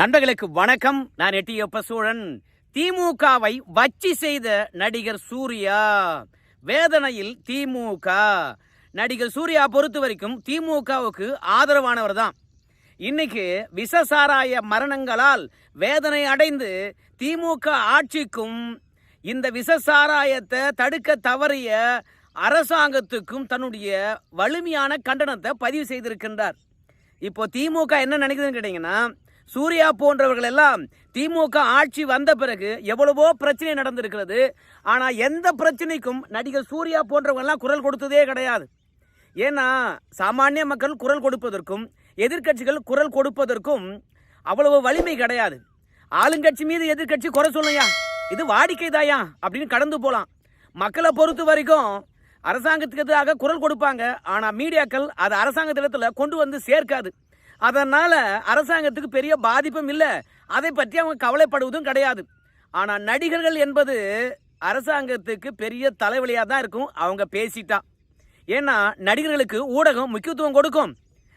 நண்பர்களுக்கு வணக்கம். நான் எட்டியப்ப சூழன் திமுகவை வச்சி செய்த நடிகர் சூர்யா. வேதனையில் திமுக. நடிகர் சூர்யா பொறுத்த வரைக்கும் திமுகவுக்கு ஆதரவானவர் தான். இன்னைக்கு விசசாராய மரணங்களால் வேதனை அடைந்து திமுக ஆட்சிக்கும் இந்த விசசாராயத்தை தடுக்க தவறிய அரசாங்கத்துக்கும் தன்னுடைய வலிமையான கண்டனத்தை பதிவு செய்திருக்கின்றார். இப்போ திமுக என்ன நினைக்குதுன்னு கேட்டிங்கன்னா சூர்யா போன்றவர்கள் எல்லாம் திமுக ஆட்சி வந்த பிறகு எவ்வளவோ பிரச்சனை நடந்திருக்கிறது. ஆனால் எந்த பிரச்சனைக்கும் நடிகர் சூர்யா போன்றவர்கள்லாம் குரல் கொடுத்ததே கிடையாது. ஏன்னா சாமானிய மக்கள் குரல் கொடுப்பதற்கும் எதிர்க்கட்சிகள் குரல் கொடுப்பதற்கும் அவ்வளவு வலிமை கிடையாது. ஆளுங்கட்சி மீது எதிர்க்கட்சி குறை சொல்லையா இது வாடிக்கைதாயா? அப்படின்னு கடந்து போகலாம் மக்களை பொறுத்த வரைக்கும் அரசாங்கத்துக்கு எதிராக குரல் கொடுப்பாங்க. ஆனால் மீடியாக்கள் அதை அரசாங்கத்திடத்தில் கொண்டு வந்து சேர்க்காது. அதனால் அரசாங்கத்துக்கு பெரிய பாதிப்பும் இல்லை. அதை பற்றி அவங்க கவலைப்படுவதும் கிடையாது. ஆனால் நடிகர்கள் என்பது அரசாங்கத்துக்கு பெரிய தலைவலியாக தான் இருக்கும். அவங்க பேசிட்டா. ஏன்னா நடிகர்களுக்கு ஊடகம் முக்கியத்துவம் கொடுக்கும்.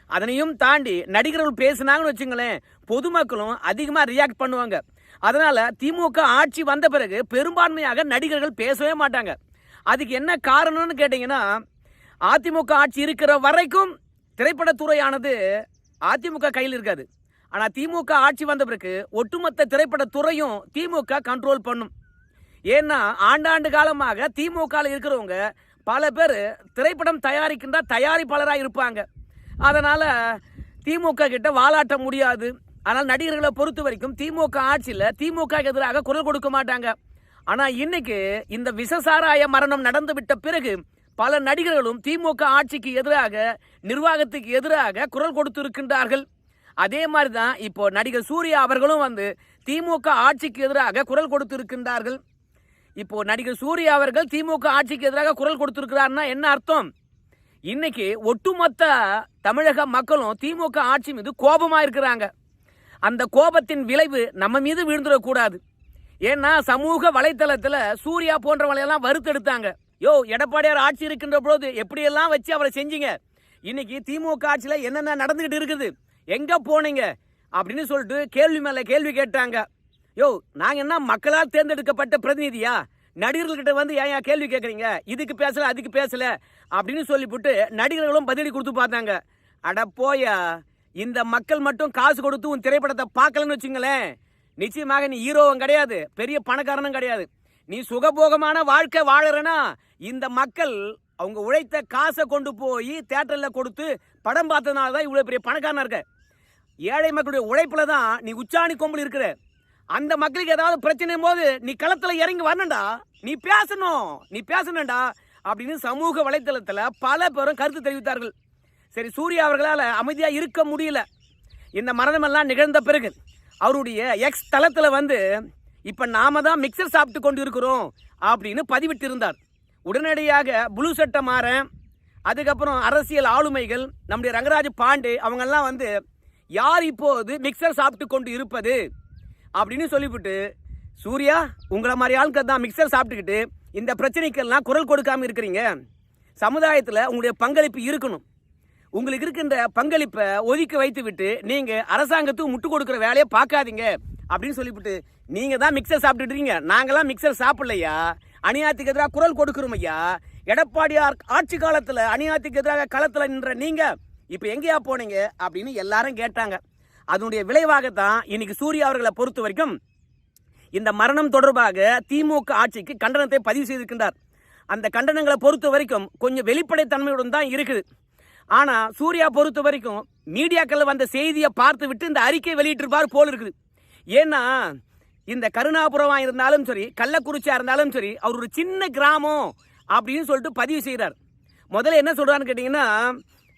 அதனையும் தாண்டி நடிகர்கள் பேசுனாங்கன்னு வச்சுங்களேன் பொதுமக்களும் அதிகமாக ரியாக்ட் பண்ணுவாங்க. அதனால் திமுக ஆட்சி வந்த பிறகு பெரும்பான்மையாக நடிகர்கள் பேசவே மாட்டாங்க. அதுக்கு என்ன காரணம்னு கேட்டிங்கன்னா அதிமுக ஆட்சி இருக்கிற வரைக்கும் திரைப்படத்துறையானது அதிமுக கையில் இருக்காது. ஆனால் திமுக ஆட்சி வந்த பிறகு ஒட்டுமொத்த திரைப்பட துறையும் திமுக கண்ட்ரோல் பண்ணும். ஏன்னா ஆண்டாண்டு காலமாக திமுகவில் இருக்கிறவங்க பல பேர் திரைப்படம் தயாரிக்கின்ற தயாரிப்பாளராக இருப்பாங்க. அதனால் திமுக கிட்ட வாலாட்ட முடியாது. ஆனால் நடிகர்களை பொறுத்த வரைக்கும் திமுக ஆட்சியில் திமுக எதிராக குரல் கொடுக்க மாட்டாங்க. ஆனால் இன்னைக்கு இந்த விசசாராய மரணம் நடந்து விட்ட பிறகு பல நடிகர்களும் திமுக ஆட்சிக்கு எதிராக நிர்வாகத்துக்கு எதிராக குரல் கொடுத்திருக்கின்றார்கள். அதே மாதிரி தான் இப்போ நடிகர் சூர்யா அவர்களும் வந்து திமுக ஆட்சிக்கு எதிராக குரல் கொடுத்திருக்கின்றார்கள். இப்போ நடிகர் சூர்யா அவர்கள் திமுக ஆட்சிக்கு எதிராக குரல் கொடுத்திருக்கிறார்னா என்ன அர்த்தம்? இன்னைக்கு ஒட்டுமொத்த தமிழக மக்களும் திமுக ஆட்சி மீது கோபமாக இருக்கிறாங்க. அந்த கோபத்தின் விளைவு நம்ம மீது விழுந்துடக்கூடாது. ஏன்னா சமூக வலைத்தளத்தில் சூர்யா போன்றவங்களையெல்லாம் வறுத்தெடுத்தாங்க. யோ எடப்பாடியார் ஆட்சி இருக்கின்ற பொழுது எப்படியெல்லாம் வச்சு அவரை செஞ்சீங்க? இன்னைக்கு திமுக ஆட்சியில் என்னென்ன நடந்துகிட்டு இருக்குது? எங்கே போனீங்க? அப்படின்னு சொல்லிட்டு கேள்வி மேலே கேள்வி கேட்டாங்க. யோ நாங்கள் என்ன மக்களால் தேர்ந்தெடுக்கப்பட்ட பிரதிநிதியா? நடிகர்கள்கிட்ட வந்து ஏன் ஏன் கேள்வி கேட்குறீங்க இதுக்கு பேசலை அதுக்கு பேசலை அப்படின்னு சொல்லிவிட்டு நடிகர்களும் பதிலடி கொடுத்து பார்த்தாங்க. அட போயா இந்த மக்கள் மட்டும் காசு கொடுத்து உன் திரைப்படத்தை பார்க்கலன்னு வச்சுங்களேன். நிச்சயமாக நீ ஹீரோவும் கிடையாது பெரிய பணக்காரனும் கிடையாது. நீ சுகபோகமான வாழ்க்கை வாழறனா? இந்த மக்கள் அவங்க உழைத்த காசை கொண்டு போய் தேட்டரில் கொடுத்து படம் பார்த்ததுனால தான் இவ்வளோ பெரிய பணக்காரனாக இருக்க. ஏழை மக்களுடைய உழைப்பில் தான் நீ உச்சாணி கொம்புல இருக்கிற. அந்த மக்களுக்கு ஏதாவது பிரச்சனை போது நீ களத்தில் இறங்கி வரணும்டா. நீ பேசணும் நீ பேசணும்டா அப்படின்னு சமூக வலைத்தளத்தில் பல பேரும் கருத்து தெரிவித்தார்கள். சரி சூர்யா அவர்களால் அமைதியாக இருக்க முடியல. இந்த மரணமெல்லாம் நிகழ்ந்த பிறகு அவருடைய எக்ஸ் தளத்தில் வந்து இப்போ நாம தான் மிக்சர் சாப்பிட்டு கொண்டு இருக்கிறோம் அப்படின்னு பதிவிட்டிருந்தார். உடனடியாக ப்ளூ சட்டை மாற அதுக்கப்புறம் அரசியல் ஆளுமைகள் நம்முடைய ரங்கராஜ் பாண்டே அவங்கெல்லாம் வந்து யார் இப்போது மிக்சர் சாப்பிட்டு கொண்டு இருப்பது? அப்படின்னு சொல்லிவிட்டு சூர்யா உங்களை மாதிரி ஆளுக்கு தான் மிக்சர் சாப்பிட்டுக்கிட்டு இந்த பிரச்சனைக்கெல்லாம் குரல் கொடுக்காம இருக்கிறீங்க. சமுதாயத்தில் உங்களுடைய பங்களிப்பு இருக்கணும். உங்களுக்கு இருக்கின்ற பங்களிப்பை ஒதுக்கி வைத்து விட்டு நீங்கள் அரசாங்கத்துக்கு முட்டு கொடுக்குற வேலையை பார்க்காதீங்க. அப்படின்னு சொல்லிவிட்டு நீங்கள் தான் மிக்சர் சாப்பிட்டுட்டீங்க நாங்களாம் மிக்சர் சாப்பிடலையா? அநியாயத்துக்கு எதிராக குரல் கொடுக்குறோம் ஐயா. எடப்பாடியார் ஆட்சி காலத்தில் அநியாயத்துக்கு எதிராக களத்தில் நின்ற நீங்கள் இப்போ எங்கேயா போனீங்க அப்படின்னு எல்லாரும் கேட்டாங்க. அதனுடைய விளைவாகத்தான் இன்னைக்கு சூர்யா அவர்களை பொறுத்த வரைக்கும் இந்த மரணம் தொடர்பாக திமுக ஆட்சிக்கு கண்டனத்தை பதிவு செய்திருக்கின்றார். அந்த கண்டனங்களை பொறுத்த வரைக்கும் கொஞ்சம் வெளிப்படைத்தன்மையுடன் தான் இருக்குது. ஆனால் சூர்யா பொறுத்த வரைக்கும் மீடியாக்களில் வந்த செய்தியை பார்த்து விட்டு இந்த அறிக்கை வெளியிட்டிருப்பார் போல் இருக்குது. ஏன்னா இந்த கருணாபுரமா இருந்தாலும் சரி கள்ளக்குறிச்சியா இருந்தாலும் சரி அவர் ஒரு சின்ன கிராமம் அப்படின்னு சொல்லிட்டு பதிவு செய்கிறார் முதல்ல என்ன சொல்றான்னு கேட்டீங்கன்னா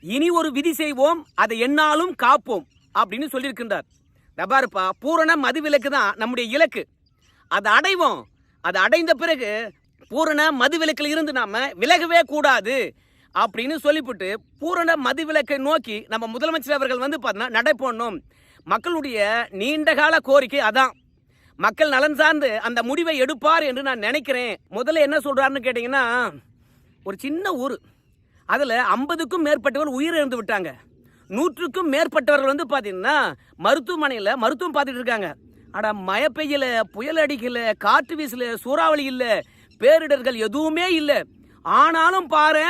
இனி ஒரு விதி செய்வோம் அதை என்னாலும் காப்போம் அப்படின்னு சொல்லியிருக்கின்றார். தபாருப்பா பூரண மதுவிலக்கு தான் நம்முடைய இலக்கு. அதை அடைவோம். அதை அடைந்த பிறகு பூரண மதுவிலக்கில் இருந்து நாம் விலகவே கூடாது அப்படின்னு சொல்லிவிட்டு பூரண மதுவிலக்கை நோக்கி நம்ம முதலமைச்சர் அவர்கள் வந்து பார்த்தீங்கன்னா நடைபோடணும். மக்களுடைய நீண்டகால கோரிக்கை அதான். மக்கள் நலன் சார்ந்து அந்த முடிவை எடுப்பார் என்று நான் நினைக்கிறேன். முதல்ல என்ன சொல்றாருன்னு கேட்டிங்கன்னா ஒரு சின்ன ஊர். அதில் ஐம்பதுக்கும் மேற்பட்டவர் உயிரிழந்து விட்டாங்க. நூற்றுக்கும் மேற்பட்டவர்கள் வந்து பார்த்தீங்கன்னா மருத்துவமனையில் மருத்துவம் பார்த்துட்டு இருக்காங்க. ஆனால் மழை பெய்யல புயல் அடிக்கல காற்று வீசல சூறாவளி இல்லை பேரிடர்கள் எதுவுமே இல்லை. ஆனாலும் பாரு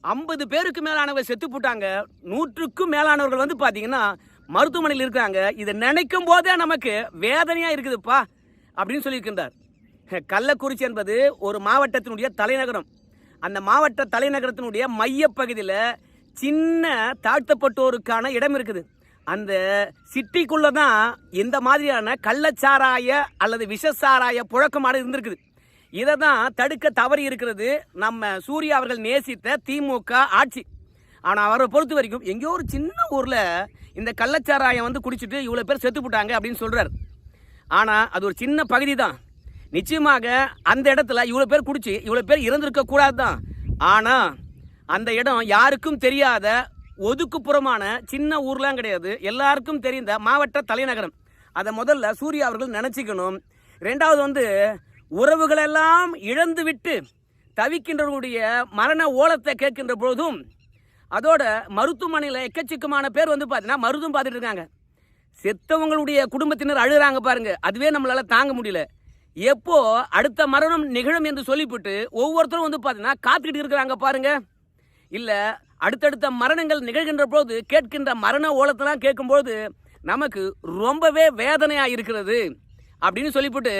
ஐம்பது பேருக்கு மேலானவங்க செத்து போட்டாங்க. நூற்றுக்கும் மேலானவர்கள் வந்து பார்த்தீங்கன்னா மருத்துவமனையில் இருக்காங்க இதை நினைக்கும் போதே நமக்கு வேதனையாக இருக்குதுப்பா அப்படின்னு சொல்லியிருக்கின்றார். கள்ளக்குறிச்சி என்பது ஒரு மாவட்டத்தினுடைய தலைநகரம். அந்த மாவட்ட தலைநகரத்தினுடைய மையப்பகுதியில் சின்ன தாழ்த்தப்பட்டோருக்கான இடம் இருக்குது. அந்த சிட்டிக்குள்ளே தான் இந்த மாதிரியான கள்ளச்சாராய அல்லது விஷசாராய புழக்கமான இருந்திருக்குது. இதை தான் தடுக்க தவறி இருக்கிறது நம்ம சூர்யா அவர்கள் நேசித்த திமுக ஆட்சி. ஆனால் அவரை பொறுத்த வரைக்கும் எங்கேயோ ஒரு சின்ன ஊரில் இந்த கள்ளச்சாராயம் வந்து குடிச்சிட்டு இவ்வளோ பேர் செத்து போட்டாங்க அப்படின்னு சொல்கிறார் ஆனால் அது ஒரு சின்ன பகுதி தான் நிச்சயமாக அந்த இடத்துல இவ்வளோ பேர் குடிச்சு இவ்வளோ பேர் இறந்துருக்க கூடாது தான் ஆனால் அந்த இடம் யாருக்கும் தெரியாத ஒதுக்குப்புறமான சின்ன ஊர்லாம் கிடையாது. எல்லாருக்கும் தெரிந்த மாவட்ட தலைநகரம். அதை முதல்ல சூர்யா அவர்கள் நினச்சிக்கணும். ரெண்டாவது வந்து உறவுகளெல்லாம் இழந்து விட்டு தவிக்கின்றவர்களுடைய மரண ஓலத்தை கேட்கின்ற பொழுதும் அதோட மருத்துவமனையில் எக்கச்சக்கமான பேர் வந்து பார்த்தீங்கன்னா மருத்துவம் பார்த்துட்டு இருக்காங்க. செத்தவங்களுடைய குடும்பத்தினர் அழுகிறாங்க பாருங்க. அதுவே நம்மளால் தாங்க முடியல. எப்போ அடுத்த மரணம் நிகழும் என்று சொல்லிவிட்டு ஒவ்வொருத்தரும் வந்து பார்த்தீங்கன்னா காத்துக்கிட்டு இருக்கிறாங்க பாருங்க. இல்லை அடுத்தடுத்த மரணங்கள் நிகழ்கின்ற போது கேட்கின்ற மரண ஓலத்தெல்லாம் கேட்கும்போது நமக்கு ரொம்பவே வேதனையாக இருக்கிறது. அப்படின்னு சொல்லிவிட்டு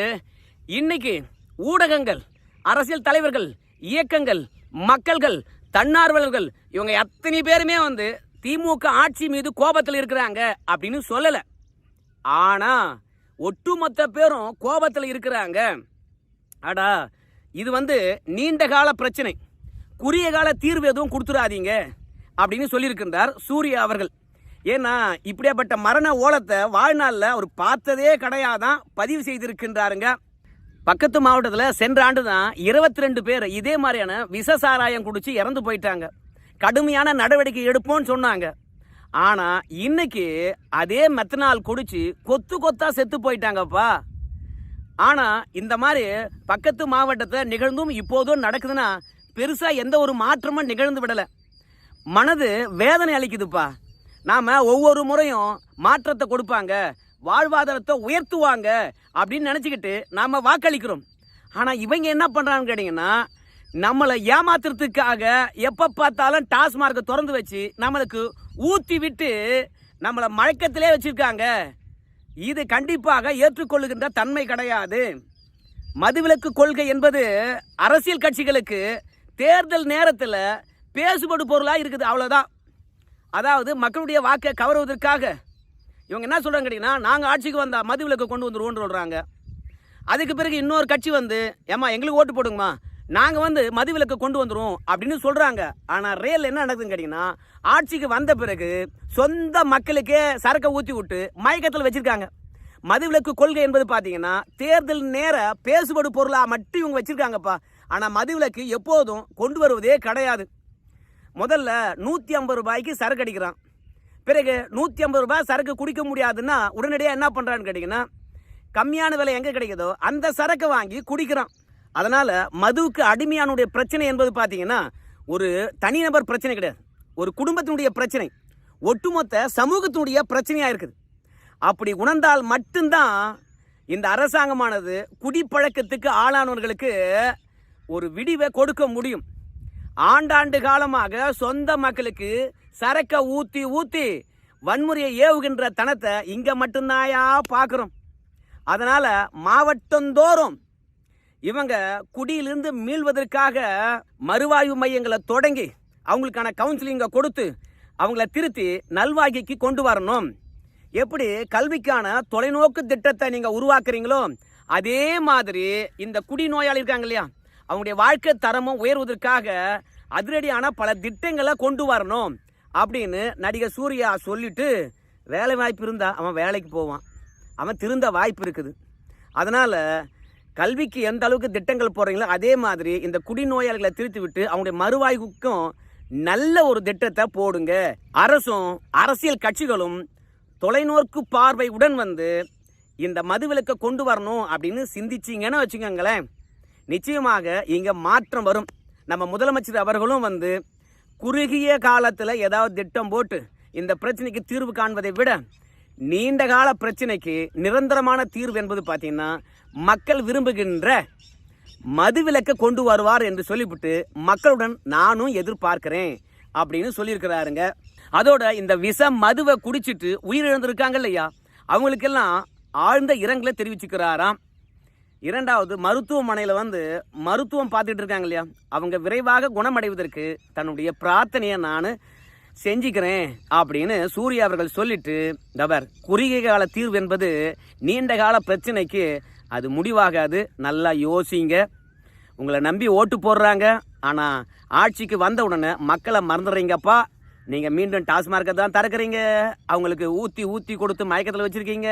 இன்னைக்கு ஊடகங்கள் அரசியல் தலைவர்கள் இயக்கங்கள் மக்கள்கள் தன்னார்வலர்கள் இவங்க எத்தனை பேருமே வந்து திமுக ஆட்சி மீது கோபத்தில் இருக்கிறாங்க அப்படின்னு சொல்லலை. ஆனால் ஒட்டுமொத்த பேரும் கோபத்தில் இருக்கிறாங்க. அடா இது வந்து நீண்ட கால பிரச்சனை. குறுகிய கால தீர்வு எதுவும் கொடுத்துடாதீங்க அப்படின்னு சொல்லியிருக்கின்றார் சூர்யா அவர்கள். ஏன்னா இப்படியாப்பட்ட மரண ஓலத்தை வாழ்நாளில் அவர் பார்த்ததே கிடையாதான் பதிவு செய்திருக்கின்றாருங்க. பக்கத்து மாவட்டத்தில் சென்ற ஆண்டு தான் இருபத்தி ரெண்டு பேர் இதே மாதிரியான விஷ சாராயம் குடிச்சு இறந்து போயிட்டாங்க. கடுமையான நடவடிக்கை எடுப்போம்னு சொன்னாங்க. ஆனால் இன்னைக்கு அதே மெத்தனால் குடிச்சு கொத்து கொத்தா செத்து போயிட்டாங்கப்பா. ஆனால் இந்த மாதிரி பக்கத்து மாவட்டத்தை நிகழ்ந்தும் இப்போதும் நடக்குதுன்னா பெருசாக எந்த ஒரு மாற்றமும் நிகழ்ந்து விடலை. மனது வேதனை அளிக்குதுப்பா. நாம் ஒவ்வொரு முறையும் மாற்றத்தை கொடுப்பாங்க. வாழ்வாதாரத்தை உயர்த்துவாங்க அப்படின்னு நினச்சிக்கிட்டு நாம் வாக்களிக்கிறோம். ஆனால் இவங்க என்ன பண்ணுறாங்கன்னு கேட்டிங்கன்னா நம்மளை ஏமாத்துறதுக்காக எப்போ பார்த்தாலும் டாஸ்மார்க்கை திறந்து வச்சு நம்மளுக்கு ஊற்றி விட்டு நம்மளை மழக்கத்திலே வச்சுருக்காங்க. இது கண்டிப்பாக ஏற்றுக்கொள்ளுகின்ற தன்மை கிடையாது. மதுவிலக்கு கொள்கை என்பது அரசியல் கட்சிகளுக்கு தேர்தல் நேரத்தில் பேசுபடு பொருளாக இருக்குது அவ்வளோதான் அதாவது மக்களுடைய வாக்கை கவருவதற்காக. இவங்க என்ன சொல்கிறாங்க கேட்டிங்கன்னா நாங்கள் ஆட்சிக்கு வந்தால் மதுவிலக்கு கொண்டு வந்துருவோம்னு சொல்கிறாங்க அதுக்கு பிறகு இன்னொரு கட்சி வந்து ஏம்மா எங்களுக்கு ஓட்டு போடுங்கம்மா. நாங்கள் வந்து மதுவிலக்கு கொண்டு வந்துருவோம் அப்படின்னு சொல்கிறாங்க ஆனால் ரியல் என்ன நடக்குதுன்னு கேட்டிங்கன்னா ஆட்சிக்கு வந்த பிறகு சொந்த மக்களுக்கே சரக்கை ஊற்றி விட்டு மயக்கத்தில் வச்சுருக்காங்க. மதுவிலக்கு கொள்கை என்பது பார்த்தீங்கன்னா தேர்தல் நேர பேசுபடு பொருளாக மட்டும் இவங்க வச்சுருக்காங்கப்பா. ஆனால் மதுவிலக்கு எப்போதும் கொண்டு வருவதே கிடையாது. முதல்ல நூற்றி ஐம்பது ரூபாய்க்கு சரக்கு அடிக்கிறான். பிறகு நூற்றி ஐம்பது ரூபாய் சரக்கு குடிக்க முடியாதுன்னா உடனடியாக என்ன பண்ணுறான்னு கேட்டிங்கன்னா கம்மியான விலை எங்கே கிடைக்குதோ அந்த சரக்கை வாங்கி குடிக்கிறான். அதனால் மதுவுக்கு அடிமையானுடைய பிரச்சனை என்பது பார்த்தீங்கன்னா ஒரு தனிநபர் பிரச்சனை கிடையாது. ஒரு குடும்பத்தினுடைய பிரச்சனை. ஒட்டுமொத்த சமூகத்தினுடைய பிரச்சனையாக இருக்குது. அப்படி உணர்ந்தால் மட்டும்தான் இந்த அரசாங்கமானது குடிப்பழக்கத்துக்கு ஆளானவர்களுக்கு ஒரு விடிவை கொடுக்க முடியும். ஆண்டாண்டு காலமாக சொந்த மக்களுக்கு சரக்கை ஊற்றி ஊற்றி வன்முறையை ஏவுகின்ற தனத்தை இங்கே மட்டும்தாயா பார்க்குறோம் அதனால் மாவட்டந்தோறும் இவங்க குடியிலிருந்து மீள்வதற்காக மறுவாழ்வு மையங்களை தொடங்கி அவங்களுக்கான கவுன்சிலிங்கை கொடுத்து அவங்கள திருத்தி நல்வாழ்க்கைக்கு கொண்டு வரணும். எப்படி கல்விக்கான தொலைநோக்கு திட்டத்தை நீங்கள் உருவாக்குறீங்களோ அதே மாதிரி இந்த குடி நோயாளி இருக்காங்க இல்லையா அவங்களுடைய வாழ்க்கை தரமும் உயர்வதற்காக அதிரடியான பல திட்டங்களை கொண்டு வரணும். அப்படின்னு நடிகர் சூர்யா சொல்லிட்டு வேலை வாய்ப்பு இருந்தால் அவன் வேலைக்கு போவான். அவன் திருந்த வாய்ப்பு இருக்குது. அதனால் கல்விக்கு எந்த அளவுக்கு திட்டங்கள் போடுறீங்களோ அதே மாதிரி இந்த குடிநோயாளிகளை திருத்தி விட்டு அவங்களுடைய மறுவாய்வுக்கும் நல்ல ஒரு திட்டத்தை போடுங்க. அரசும் அரசியல் கட்சிகளும் தொலைநோக்கு பார்வை உடன் வந்து இந்த மதுவிலக்கை கொண்டு வரணும் அப்படின்னு சிந்திச்சிங்கன்னு வச்சுக்கோங்களேன். நிச்சயமாக இங்கே மாற்றம் வரும். நம்ம முதலமைச்சர் அவர்களும் வந்து குறுகிய காலத்தில் ஏதாவது திட்டம் போட்டு இந்த பிரச்சனைக்கு தீர்வு காண்பதை விட நீண்ட கால பிரச்சனைக்கு நிரந்தரமான தீர்வு என்பது பார்த்தீங்கன்னா மக்கள் விரும்புகின்ற மதுவிலக்கை கொண்டு வருவார் என்று சொல்லிவிட்டு மக்களுடன் நானும் எதிர்பார்க்கிறேன் அப்படின்னு சொல்லியிருக்கிறாருங்க. அதோட இந்த விஷம் மதுவை குடிச்சிட்டு உயிரிழந்திருக்காங்க இல்லையா? அவங்களுக்கெல்லாம் ஆழ்ந்த இரங்கலை தெரிவிச்சுக்கிறாராம். இரண்டாவது மருத்துவமனையில் வந்து மருத்துவம் பார்த்துட்டு இருக்காங்க இல்லையா? அவங்க விரைவாக குணமடைவதற்கு தன்னுடைய பிரார்த்தனையை நான் செஞ்சுக்கிறேன் அப்படின்னு சூர்யா அவர்கள் சொல்லிட்டு தவர் குறுகிய கால தீர்வு என்பது நீண்ட கால பிரச்சனைக்கு அது முடிவாகாது. நல்லா யோசிங்க. உங்களை நம்பி ஓட்டு போடுறாங்க. ஆனால் ஆட்சிக்கு வந்த உடனே மக்களை மறந்துடுறீங்கப்பா. நீங்கள் மீண்டும் டாஸ்மார்க்கை தான் திறக்கிறீங்க. அவங்களுக்கு ஊற்றி ஊற்றி கொடுத்து மயக்கத்தில் வச்சுருக்கீங்க.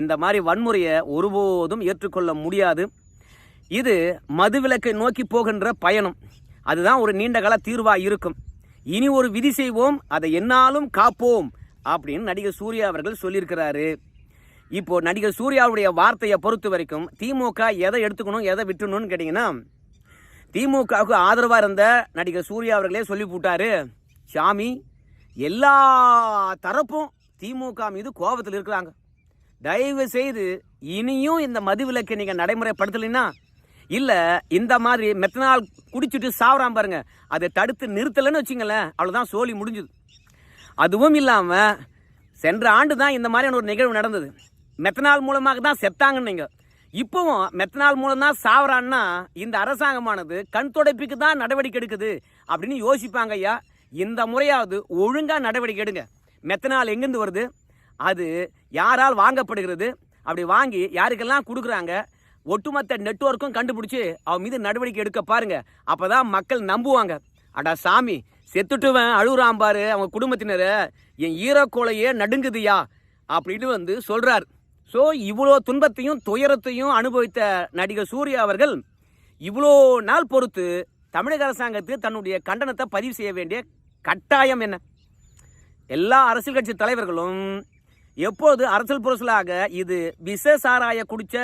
இந்த மாதிரி வன்முறையை ஒருபோதும் ஏற்றுக்கொள்ள முடியாது. இது மதுவிலக்கை நோக்கி போகின்ற பயணம். அதுதான் ஒரு நீண்டகால தீர்வாக இருக்கும். இனி ஒரு விதி செய்வோம் அதை என்னாலும் காப்போம் அப்படின்னு நடிகர் சூர்யா அவர்கள் சொல்லியிருக்கிறாரு. இப்போ நடிகர் சூர்யாவுடைய வார்த்தையை பொறுத்த வரைக்கும் திமுக எதை எடுத்துக்கணும் எதை விட்டுணும்னு கேட்டிங்கன்னா திமுகவுக்கு ஆதரவாக இருந்த நடிகர் சூர்யா அவர்களே சொல்லி போட்டாரு சாமி எல்லா தரப்பும் திமுக மீது கோபத்தில் இருக்கிறாங்க. தயவு செய்து இனியும் இந்த மதுவிலக்கை நீங்கள் நடைமுறைப்படுத்தலைன்னா இல்லை இந்த மாதிரி மெத்தனால் குடிச்சிட்டு சாவறான் பாருங்க அதை தடுத்து நிறுத்தலைன்னு வச்சுங்களேன் அவ்வளோதான் சோழி முடிஞ்சுது. அதுவும் இல்லாமல் சென்ற ஆண்டு தான் இந்த மாதிரியான ஒரு நிகழ்வு நடந்தது. மெத்தனால் மூலமாக தான் செத்தாங்கன்னு நீங்கள் இப்போவும் மெத்தனால் மூலம் தான் சாவறான்னா இந்த அரசாங்கமானது கண் துடைப்புக்கு தான் நடவடிக்கை எடுக்குது அப்படின்னு யோசிப்பாங்க ஐயா. இந்த முறையாவது ஒழுங்காக நடவடிக்கை எடுங்க. மெத்தனால் எங்கேருந்து வருது? அது யாரால் வாங்கப்படுகிறது? அப்படி வாங்கி யாருக்கெல்லாம் கொடுக்குறாங்க? ஒட்டுமொத்த நெட்வொர்க்கும் கண்டுபிடிச்சி அவன் மீது நடவடிக்கை எடுக்க பாருங்க. அப்பதான் மக்கள் நம்புவாங்க. அடா சாமி செத்துட்டுவன் அழுகுறான் பாரு அவங்க குடும்பத்தினர். என் ஈரக்கோலையே நடுங்குதுயா? அப்படின்னு வந்து சொல்கிறார் ஸோ இவ்வளோ துன்பத்தையும் துயரத்தையும் அனுபவித்த நடிகர் சூர்யா அவர்கள் இவ்வளோ நாள் பொறுத்து தமிழக அரசாங்கத்துக்கு தன்னுடைய கண்டனத்தை பதிவு செய்ய வேண்டிய கட்டாயம் என்ன? எல்லா அரசியல் கட்சி தலைவர்களும் எப்போது அரசியல் புரசலாக இது விச சாராய குடித்த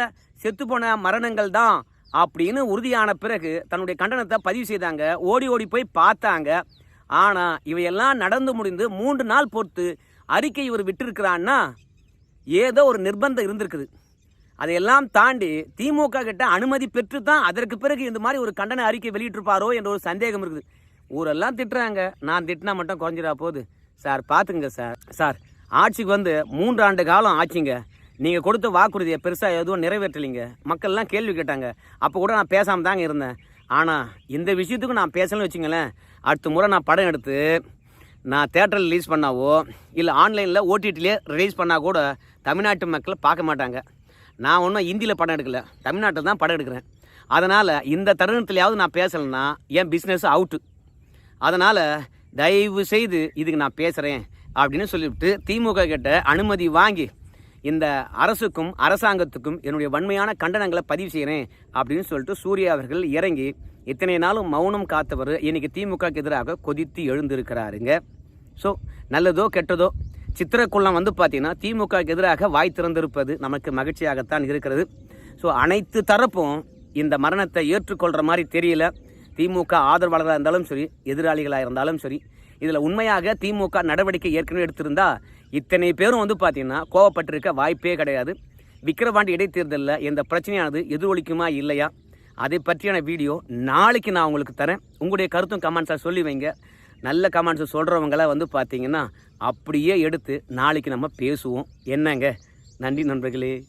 செத்துப்போன மரணங்கள் தான் அப்படின்னு உறுதியான பிறகு தன்னுடைய கண்டனத்தை பதிவு செய்தாங்க ஓடி ஓடி போய் பார்த்தாங்க. ஆனால் இவையெல்லாம் நடந்து முடிந்து மூன்று நாள் பொறுத்து அறிக்கை இவர் விட்டிருக்கிறான்னா ஏதோ ஒரு நிர்பந்தம் இருந்திருக்குது. அதையெல்லாம் தாண்டி திமுக கிட்ட அனுமதி பெற்று தான் அதற்கு பிறகு இந்த மாதிரி ஒரு கண்டன அறிக்கை வெளியிட்டிருப்பாரோ என்ற ஒரு சந்தேகம் இருக்குது. ஊரெல்லாம் திட்டுறாங்க. நான் திட்டினா மட்டும் குறைஞ்சிடா போகுது. சார் பார்த்துங்க சார். சார் ஆட்சிக்கு வந்து மூன்று ஆண்டு காலம் ஆச்சுங்க. நீங்கள் கொடுத்த வாக்குறுதியை பெருசாக எதுவும் நிறைவேற்றலைங்க. மக்கள்லாம் கேள்வி கேட்டாங்க. அப்போ கூட நான் பேசாமல் தாங்க இருந்தேன். ஆனால் இந்த விஷயத்துக்கும் நான் பேசலன்னு வச்சுங்களேன். அடுத்த முறை நான் படம் எடுத்து நான் தேட்டரில் ரிலீஸ் பண்ணாவோ இல்லை ஆன்லைனில் ஓடிடிலே ரிலீஸ் பண்ணால் கூட தமிழ்நாட்டு மக்கள் பார்க்க மாட்டாங்க. நான் ஒன்றும் ஹிந்தியில் படம் எடுக்கல. தமிழ்நாட்டில் தான் படம் எடுக்கிறேன். அதனால் இந்த தருணத்துலையாவது நான் பேசலைன்னா என் பிஸ்னஸ் அவுட்டு அதனால் தயவு செய்து இதுக்கு நான் பேசுகிறேன் அப்படின்னு சொல்லிவிட்டு திமுக கிட்ட அனுமதி வாங்கி இந்த அரசுக்கும் அரசாங்கத்துக்கும் என்னுடைய வன்மையான கண்டனங்களை பதிவு செய்கிறேன் அப்படின்னு சொல்லிட்டு சூர்யா அவர்கள் இறங்கி இத்தனை நாளும் மௌனம் காத்தவர் இன்னைக்கு திமுகக்கு எதிராக கொதித்து எழுந்திருக்கிறாருங்க. ஸோ நல்லதோ கெட்டதோ சித்திரக்குள்ளம் வந்து பார்த்தீங்கன்னா திமுக எதிராக வாய் திறந்திருப்பது நமக்கு மகிழ்ச்சியாகத்தான் இருக்கிறது. ஸோ அனைத்து தரப்பும் இந்த மரணத்தை ஏற்றுக்கொள்கிற மாதிரி தெரியல. திமுக ஆதரவாளர்களாக இருந்தாலும் சரி எதிராளிகளாக இருந்தாலும் சரி இதில் உண்மையாக திமுக நடவடிக்கை ஏற்கனவே எடுத்திருந்தா இத்தனை பேரும் வந்து பார்த்தீங்கன்னா கோவப்பட்டிருக்க வாய்ப்பே கிடையாது. விக்கிரவாண்டி இடைத்தேர்தலில் இந்த பிரச்சனையானது எதிரொலிக்குமா இல்லையா? அதை பற்றியான வீடியோ நாளைக்கு நான் உங்களுக்கு தரேன். உங்களுடைய கருத்தும் கமெண்ட்ஸாக சொல்லி வைங்க. நல்ல கமெண்ட்ஸ் சொல்கிறவங்கள வந்து பார்த்தீங்கன்னா அப்படியே எடுத்து நாளைக்கு நம்ம பேசுவோம். என்னங்க? நன்றி நண்பர்களே.